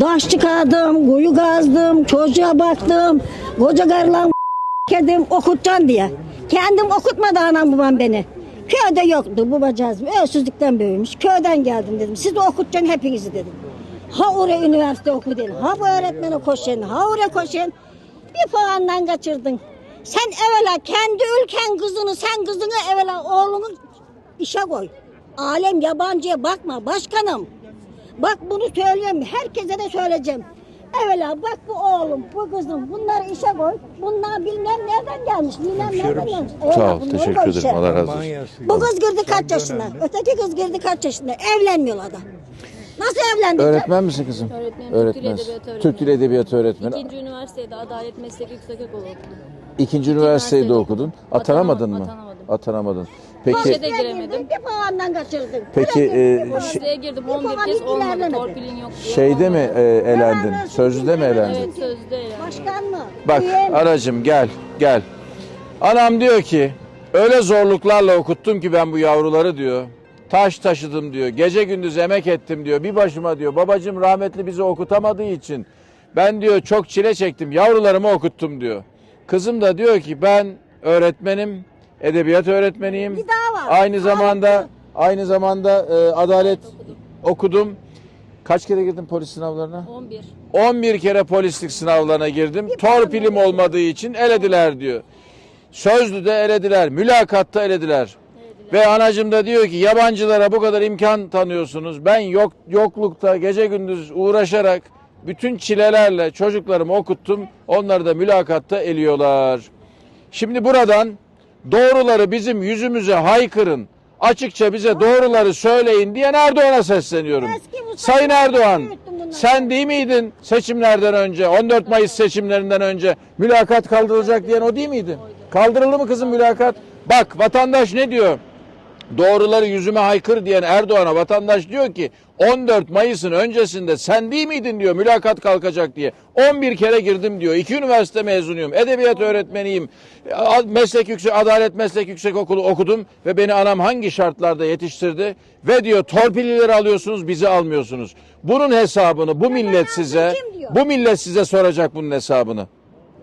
Daş çıkardım, kuyu kazdım, çocuğa baktım. Koca karılan kedim okutcan diye. Kendim okutmadı anam babam beni. Köyde yoktu babacağız. Ölsüzlükten büyümüş. Köyden geldim dedim. Siz de okutacaksın hepinizi dedim. Ha oraya üniversite oku dedim. Ha bu öğretmene koşun. Ha oraya koşun. Bir puandan kaçırdın. Sen evvela kendi ülken kızını, sen kızını evvela oğlunu işe koy. Alem yabancıya bakma başkanım. Bak bunu söylüyorum. Herkese de söyleyeceğim. Evvela bak bu oğlum, bu kızım. Bunları işe koy. Bunlar bilmem nereden gelmiş. Bilmem nereden gelmiş. Sağ ol. Eyvallah, Teşekkür işe. ederim. Allah razı olsun. Bu kız girdi kaç yaşına? Öteki kız girdi kaç yaşına? Evlenmiyorlar da. Nasıl evlendirecek? Öğretmen misin kızım? Öğretmenim, Türk Dili Öğretmensin. Edebiyatı öğretmeni. Türk Dili Edebiyatı öğretmeni. İkinci üniversitede Adalet Meslek Yüksekokulu okudum. İkinci üniversiteyi de üniversitede okudun. Atanamadın mı? Atanamadım. Atanamadın. Peki. De giremedim. Bir puandan kaçırdın. Peki, e. Üniversiteye girdim Bir 11 puan kez olmadı. Torpilin yok diye. şeyde mi e, elendin? Sözlüde mi elendin? Evet sözde yani. Başkan mı? Bak Üye mi? aracım gel gel. Anam diyor ki öyle zorluklarla okuttum ki ben bu yavruları diyor. Taş taşıdım diyor. Gece gündüz emek ettim diyor. Bir başıma diyor. Babacım rahmetli bizi okutamadığı için ben diyor çok çile çektim. Yavrularımı okuttum diyor. Kızım da diyor ki ben öğretmenim. Edebiyat öğretmeniyim. Bir daha var. Aynı zamanda aynı zamanda e, adalet okudum. Kaç kere girdin polis sınavlarına? 11. 11 kere polislik sınavlarına girdim. Torpilim olmadığı için elediler diyor. Sözlüde elediler, mülakatta elediler. Ve anacım da diyor ki yabancılara bu kadar imkan tanıyorsunuz. Ben yok yoklukta gece gündüz uğraşarak bütün çilelerle çocuklarımı okuttum. Onları da mülakatta eliyorlar. Şimdi buradan doğruları bizim yüzümüze haykırın. Açıkça bize doğruları söyleyin diyen Erdoğan'a sesleniyorum. Sayın Erdoğan sen değil miydin seçimlerden önce 14 Mayıs seçimlerinden önce mülakat kaldırılacak diyen o değil miydi? Kaldırıldı mı kızım mülakat? Bak vatandaş ne diyor? Doğruları yüzüme haykır diyen Erdoğan'a vatandaş diyor ki 14 Mayıs'ın öncesinde sen değil miydin diyor mülakat kalkacak diye. 11 kere girdim diyor. İki üniversite mezunuyum. Edebiyat öğretmeniyim. Meslek yüksek Adalet Meslek Yüksekokulu okudum ve beni anam hangi şartlarda yetiştirdi ve diyor torpillileri alıyorsunuz bizi almıyorsunuz. Bunun hesabını bu millet size bu millet size soracak bunun hesabını.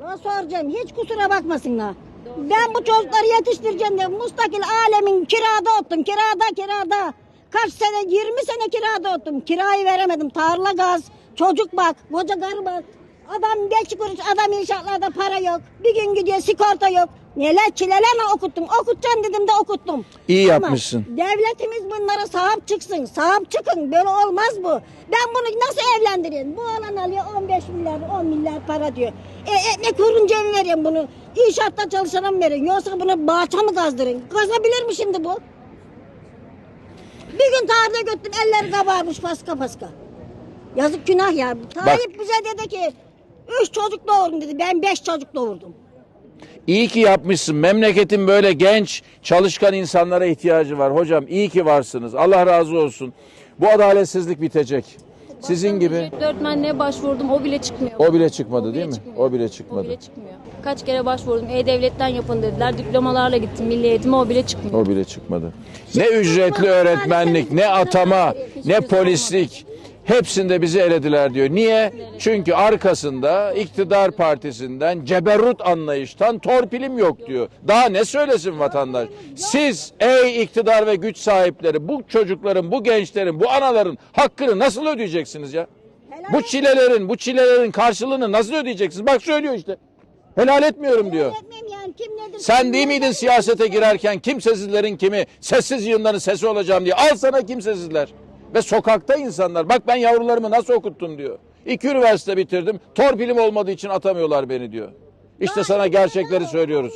Ben soracağım. Hiç kusura bakmasınlar. Ben bu çocukları yetiştireceğim diye mustakil alemin kirada ottum. Kirada kirada. Kaç sene 20 sene kirada ottum. Kirayı veremedim. Tarla gaz, çocuk bak, koca karı bak. Adam beş kuruş adam inşaatlarda para yok. Bir gün gidiyor sigorta yok. Neler çilelerle okuttum. Okutacağım dedim de okuttum. İyi Ama yapmışsın. devletimiz bunlara sahip çıksın. Sahip çıkın. Böyle olmaz bu. Ben bunu nasıl evlendireyim? Bu alan alıyor 15 milyar, 10 milyar para diyor. E, ekmek vurunca mı vereyim bunu? İnşaatta çalışana mı vereyim? Yoksa bunu bahçe mi gazdırın? Gazabilir mi şimdi bu? Bir gün tarihte götürdüm elleri kabarmış paska paska. Yazık günah ya. Tayyip bize dedi ki üç çocuk doğurdum dedi. Ben beş çocuk doğurdum. İyi ki yapmışsın. Memleketin böyle genç, çalışkan insanlara ihtiyacı var. Hocam iyi ki varsınız. Allah razı olsun. Bu adaletsizlik bitecek. Sizin gibi öğretmenliğe başvurdum o bile çıkmıyor. o bile çıkmadı O değil bile mi? çıkmıyor. O bile O çıkmadı. bile çıkmıyor. Kaç kere başvurdum. E-Devlet'ten yapın dediler. Diplomalarla gittim milli eğitime o bile çıkmıyor. O bile çıkmadı. Ne ücretli öğretmenlik, ne atama, ne polislik. Hepsinde bizi elediler diyor. Niye? Çünkü arkasında iktidar partisinden ceberrut anlayıştan torpilim yok diyor. Daha ne söylesin vatandaş? Siz ey iktidar ve güç sahipleri bu çocukların, bu gençlerin, bu anaların hakkını nasıl ödeyeceksiniz ya? Bu çilelerin, bu çilelerin karşılığını nasıl ödeyeceksiniz? Bak söylüyor işte. Helal etmiyorum diyor. Öğretmenim yani kim nedir? Sen değil miydin siyasete girerken kimsesizlerin kimi, sessiz yığınların sesi olacağım diye. Al sana kimsesizler. Ve sokakta insanlar. Bak ben yavrularımı nasıl okuttum diyor. İki üniversite bitirdim. Torpilim olmadığı için atamıyorlar beni diyor. İşte sana gerçekleri söylüyoruz.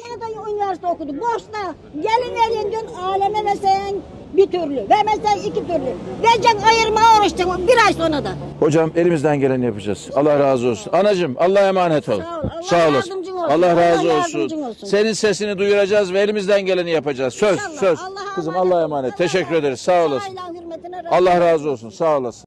Üniversite okudu. Boşta. Gelin verin diyorsun aleme versen bir türlü. Vermezsen iki türlü. Vereceksin ayırma uğraşacaksın bir ay sonra da. Hocam elimizden geleni yapacağız. Allah razı olsun. Anacığım Allah'a emanet ol. Sağ ol. Allah Sağ olasın. olsun. Allah Allah razı yardımcın olsun. olsun. Senin sesini duyuracağız ve elimizden geleni yapacağız. Söz, İnşallah. söz. Allah'a Kızım Allah'a emanet. Teşekkür ederiz. Sağ olasın. Allah razı olsun. Sağ olasın.